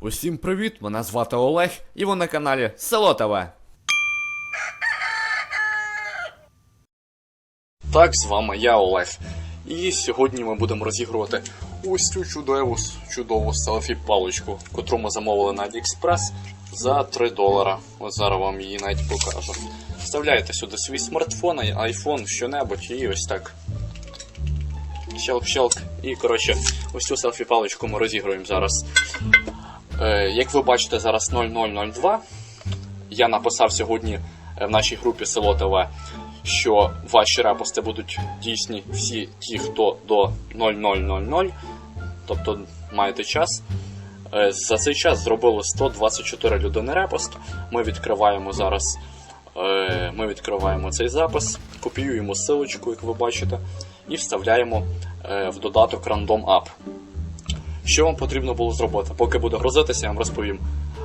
Усім привіт! Мене звати Олег, і ви на каналі Село ТВ. Так, з вами я Олег. І сьогодні ми будемо розігрувати ось цю чудову, чудову селфі-паличку, котру ми замовили на AliExpress за 3 долара. От зараз вам її навіть покажу. Вставляєте сюди свій смартфон, айфон, що-небудь, і ось так. Щелк-щелк. І коротше, ось цю селфі-паличку ми розігруємо зараз. Е, як ви бачите, зараз 0002. Я написав сьогодні е, в нашій групі Село ТВ, що ваші репости будуть дійсні всі ті, хто до 0000, тобто маєте час. Е, За цей час зробили 124 людини репост. Ми відкриваємо зараз. Ми відкриваємо цей запис, копіюємо силочку, як ви бачите, і вставляємо в додаток Random App. Що вам потрібно було зробити? Поки буде грузитися, я вам розповім.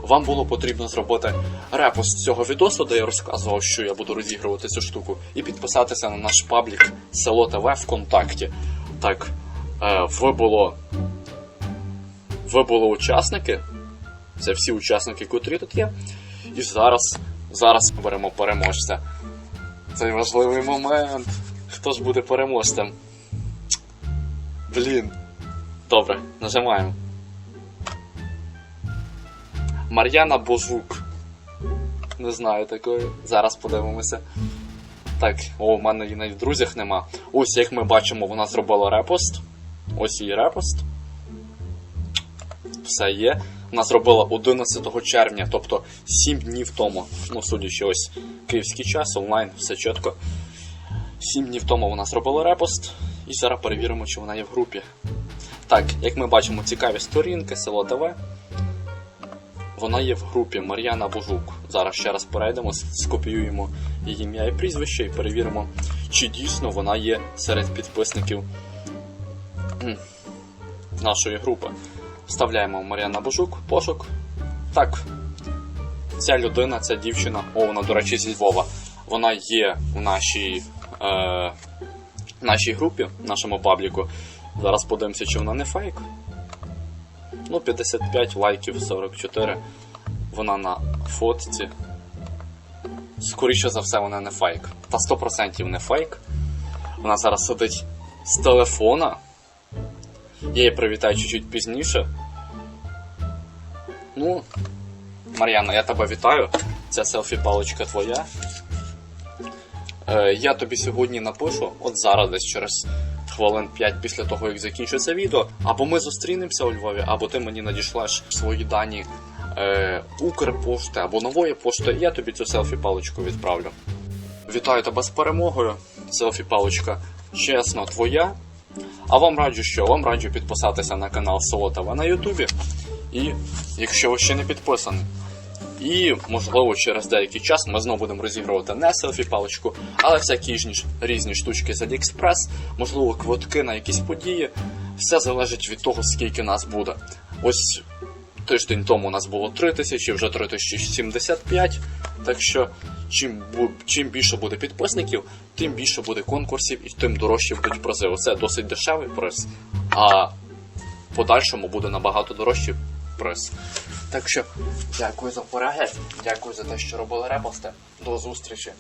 Вам було потрібно зробити репост цього відосу, де я розказував, що я буду розігрувати цю штуку, і підписатися на наш паблік Село ТВ ВКонтакті. Так, е, ви було. Ви були учасники. Це всі учасники, котрі тут є. І зараз, зараз беремо переможця. Цей важливий момент. Хто ж буде переможцем? Блін. Добре, нажимаємо. Мар'яна Божук. Не знаю такої. Зараз подивимося. Так, о, в мене її навіть в друзях нема. Ось як ми бачимо, вона зробила репост. Ось її репост. Все є. Вона зробила 11 червня, тобто 7 днів тому. Ну, судячи, ось київський час, онлайн, все чітко. 7 днів тому вона зробила репост. І зараз перевіримо, чи вона є в групі. Так, як ми бачимо, цікаві сторінки, село ТВ. Вона є в групі Мар'яна Божук. Зараз ще раз перейдемо, скопіюємо її ім'я і прізвище і перевіримо, чи дійсно вона є серед підписників нашої групи. Вставляємо Мар'яна Божук, пошук. Так, ця людина, ця дівчина, о, вона, до речі, зі Львова. Вона є в нашій, е, нашій групі, в нашому пабліку. Зараз подивимося, чи вона не фейк. Ну, 55 лайків, 44. Вона на фотці. Скоріше за все, вона не фейк. Та 100% не фейк. Вона зараз сидить з телефона. Я її привітаю чуть-чуть пізніше. Ну, Мар'яна, я тебе вітаю. Ця селфі-паличка твоя. Е, я тобі сьогодні напишу, от зараз десь через хвилин 5 після того, як закінчиться відео, або ми зустрінемося у Львові, або ти мені надішлеш свої дані е, Укрпошти або нової пошти, я тобі цю селфі-паличку відправлю. Вітаю тебе з перемогою. Селфі-паличка чесно твоя. А вам раджу що? Вам раджу підписатися на канал Село ТВ на Ютубі. І якщо ви ще не підписані, і, можливо, через деякий час ми знову будемо розігрувати не селфі-паличку, але всякі ж різні штучки з AliExpress, можливо, квитки на якісь події. Все залежить від того, скільки нас буде. Ось тиждень тому у нас було 3000, вже 3075. Так що, чим, чим більше буде підписників, тим більше буде конкурсів і тим дорожчі будуть призи. Оце досить дешевий приз. А в подальшому буде набагато дорожчий приз. Так що, дякую за перегляд, дякую за те, що робили репости. До зустрічі.